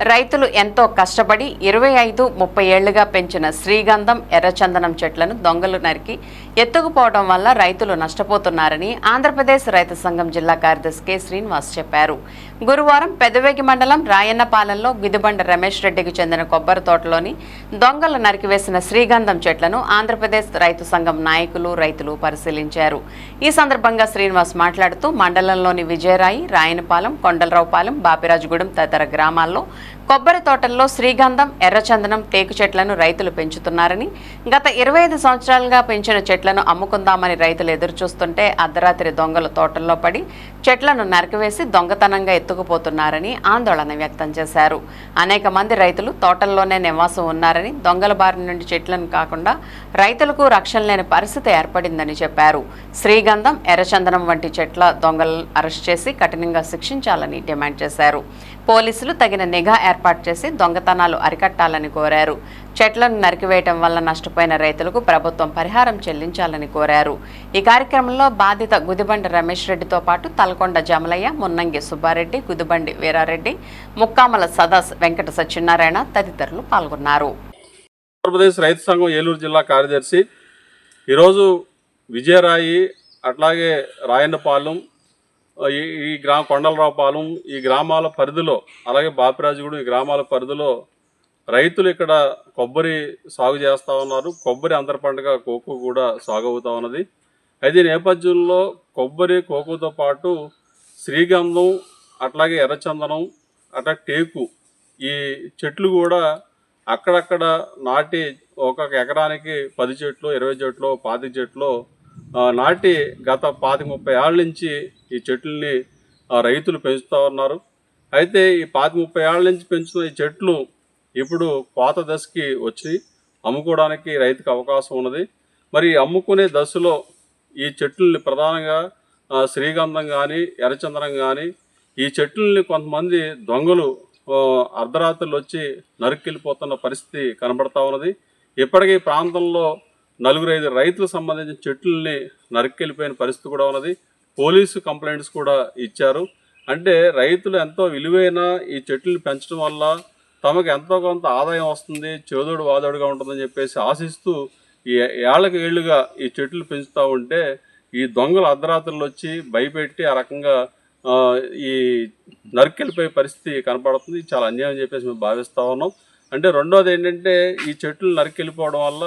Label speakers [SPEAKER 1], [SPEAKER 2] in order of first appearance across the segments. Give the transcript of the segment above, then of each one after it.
[SPEAKER 1] రైతులు ఎంతో కష్టపడి ఇరవై ఐదు ముప్పై ఏళ్ళుగా పెంచిన శ్రీగంధం ఎర్రచందనం చెట్లను దొంగలు నరికి ఎత్తుకుపోవడం వల్ల రైతులు నష్టపోతున్నారని ఆంధ్రప్రదేశ్ రైతు సంఘం జిల్లా కార్యదర్శి కె. శ్రీనివాస్ చెప్పారు. గురువారం పెదవేగి మండలం రాయన్నపాలెంలో గిదిబండ రమేష్ రెడ్డికి చెందిన కొబ్బరి తోటలోని దొంగలు నరికివేసిన శ్రీగంధం చెట్లను ఆంధ్రప్రదేశ్ రైతు సంఘం నాయకులు రైతులు పరిశీలించారు. ఈ సందర్భంగా శ్రీనివాస్ మాట్లాడుతూ మండలంలోని విజయరాయి రాయనపాలెం కొండలరావుపాలెం బాపిరాజుగూడెం తదితర గ్రామాల్లో కొబ్బరి తోటల్లో శ్రీగంధం ఎర్రచందనం టేకు చెట్లను రైతులు పెంచుతున్నారని గత ఇరవై ఐదు సంవత్సరాలుగా పెంచిన చెట్లను అమ్ముకుందామని రైతులు ఎదురుచూస్తుంటే అర్ధరాత్రి దొంగలు తోటల్లో పడి చెట్లను నరికివేసి దొంగతనంగా ఎత్తుకుపోతున్నారని ఆందోళన వ్యక్తం చేశారు. అనేక మంది రైతులు తోటల్లోనే నివాసం ఉన్నారని దొంగల బారి నుండి చెట్లను కాకుండా రైతులకు రక్షణ లేని పరిస్థితి ఏర్పడిందని చెప్పారు. శ్రీగంధం ఎర్రచందనం వంటి చెట్ల దొంగలు అరెస్ట్ చేసి కఠినంగా శిక్షించాలని డిమాండ్ చేశారు. పోలీసులు తగిన నిఘా ఏర్పాటు చేసి దొంగతనాలు అరికట్టాలని కోరారు. చెట్లను నరికివేయటం వల్ల నష్టపోయిన రైతులకు ప్రభుత్వం పరిహారం చెల్లించాలని కోరారు. ఈ కార్యక్రమంలో బాధిత గుదిబండి రమేష్ రెడ్డితో పాటు తలకొండ జమలయ్య మున్నంగి సుబ్బారెడ్డి గుదిబండి వీరారెడ్డి ముక్కామల సదాస్ వెంకట సత్యనారాయణ తదితరులు పాల్గొన్నారు.
[SPEAKER 2] ఆంధ్రప్రదేశ్ రైతు సంఘం ఏలూరు జిల్లా కార్యదర్శి ఈరోజు విజయరాయి అట్లాగే రాయన్నపాలెం ఈ ఈ గ్రామ కొండలరావుపాలెం ఈ గ్రామాల పరిధిలో అలాగే బాపిరాజుగూడెం ఈ గ్రామాల పరిధిలో రైతులు ఇక్కడ కొబ్బరి సాగు చేస్తూ ఉన్నారు. కొబ్బరి అంతర పండుగ కోకో కూడా సాగు అవుతూ ఉన్నది. అయితే నేపథ్యంలో కొబ్బరి కోకోతో పాటు శ్రీగంధం అట్లాగే ఎర్రచందనం అట్లా టేకు ఈ చెట్లు కూడా అక్కడక్కడ నాటి ఒక ఎకరానికి పది చెట్లు ఇరవై చెట్లు పాతి చెట్లు నాటి గత పాతి ముప్పై ఏళ్ళ నుంచి ఈ చెట్లని ఆ, రైతులు పెంచుతూ ఉన్నారు. అయితే ఈ పాతి ముప్పై ఏళ్ళ నుంచి పెంచుతున్న ఈ చెట్లు ఇప్పుడు కోత దశకి వచ్చి అమ్ముకోవడానికి రైతుకు అవకాశం ఉన్నది. మరి అమ్ముకునే దశలో ఈ చెట్లని ప్రధానంగా శ్రీగంధం కానీ ఎర్రచందనం కానీ ఈ చెట్లని కొంతమంది దొంగలు అర్ధరాత్రులు వచ్చి నరుక్కెళ్ళిపోతున్న పరిస్థితి కనబడతా ఉన్నది. ఇప్పటికీ ప్రాంతంలో నలుగురు ఐదు రైతులకు సంబంధించిన చెట్లని నరుక్కెళ్ళిపోయిన పరిస్థితి కూడా ఉన్నది. పోలీసు కంప్లైంట్స్ కూడా ఇచ్చారు. అంటే రైతులు ఎంతో విలువైన ఈ చెట్లను పెంచడం వల్ల తమకు ఎంతో కొంత ఆదాయం వస్తుంది చేదోడు వాదోడుగా ఉంటుందని చెప్పేసి ఆశిస్తూ ఈ ఏళ్ళకి ఏళ్ళుగా ఈ చెట్లు పెంచుతూ ఉంటే ఈ దొంగలు అర్ధరాత్రులు వచ్చి భయపెట్టి ఆ రకంగా ఈ నరికెళ్ళిపోయే పరిస్థితి కనపడుతుంది. చాలా అన్యాయం చెప్పేసి మేము భావిస్తూ ఉన్నాం. అంటే రెండోది ఏంటంటే ఈ చెట్లు నరికెళ్ళిపోవడం వల్ల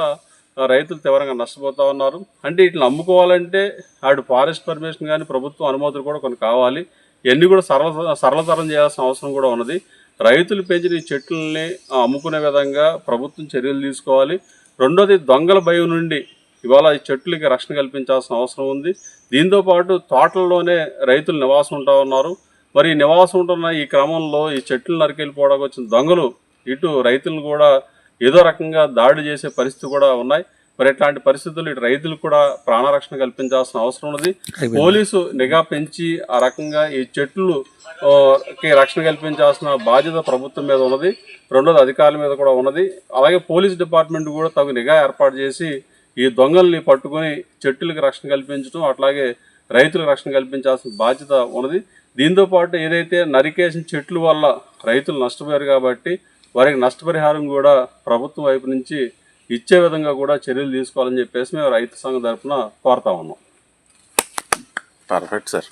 [SPEAKER 2] రైతులు తీవ్రంగా నష్టపోతూ ఉన్నారు. అంటే వీటిని అమ్ముకోవాలంటే ఆడు ఫారెస్ట్ పర్మిషన్ కానీ ప్రభుత్వం అనుమతులు కూడా కొన్ని కావాలి. ఇవన్నీ కూడా సరళ సరళతరం చేయాల్సిన అవసరం కూడా ఉన్నది. రైతులు పెంచిన ఈ చెట్లని అమ్ముకునే విధంగా ప్రభుత్వం చర్యలు తీసుకోవాలి. రెండోది దొంగల భయం నుండి ఇవాళ ఈ చెట్లకి రక్షణ కల్పించాల్సిన అవసరం ఉంది. దీంతో పాటు తోటల్లోనే రైతులు నివాసం ఉంటా ఉన్నారు. మరి ఈ నివాసం ఉంటున్న ఈ క్రమంలో ఈ చెట్లు నరికెళ్ళిపోవడానికి వచ్చిన దొంగలు ఇటు రైతులను కూడా ఏదో రకంగా దాడి చేసే పరిస్థితి కూడా ఉన్నాయి. మరి ఇట్లాంటి పరిస్థితులు ఇటు రైతులకు కూడా ప్రాణరక్షణ కల్పించాల్సిన అవసరం ఉన్నది. పోలీసు నిఘా పెంచి ఆ రకంగా ఈ చెట్లు రక్షణ కల్పించాల్సిన బాధ్యత ప్రభుత్వం మీద ఉన్నది. రెండోది అధికారుల మీద కూడా ఉన్నది. అలాగే పోలీస్ డిపార్ట్మెంట్ కూడా తగు నిఘా ఏర్పాటు చేసి ఈ దొంగల్ని పట్టుకొని చెట్టులకు రక్షణ కల్పించడం అట్లాగే రైతులకు రక్షణ కల్పించాల్సిన బాధ్యత ఉన్నది. దీంతో పాటు ఏదైతే నరికేసిన చెట్లు వల్ల రైతులు నష్టపోయారు కాబట్టి వారికి నష్టపరిహారం కూడా ప్రభుత్వం వైపు నుంచి ఇచ్చే విధంగా కూడా చర్యలు తీసుకోవాలని చెప్పేసి మేము రైతు సంఘం తరఫున కోరుతా ఉన్నాం.
[SPEAKER 3] Perfect sir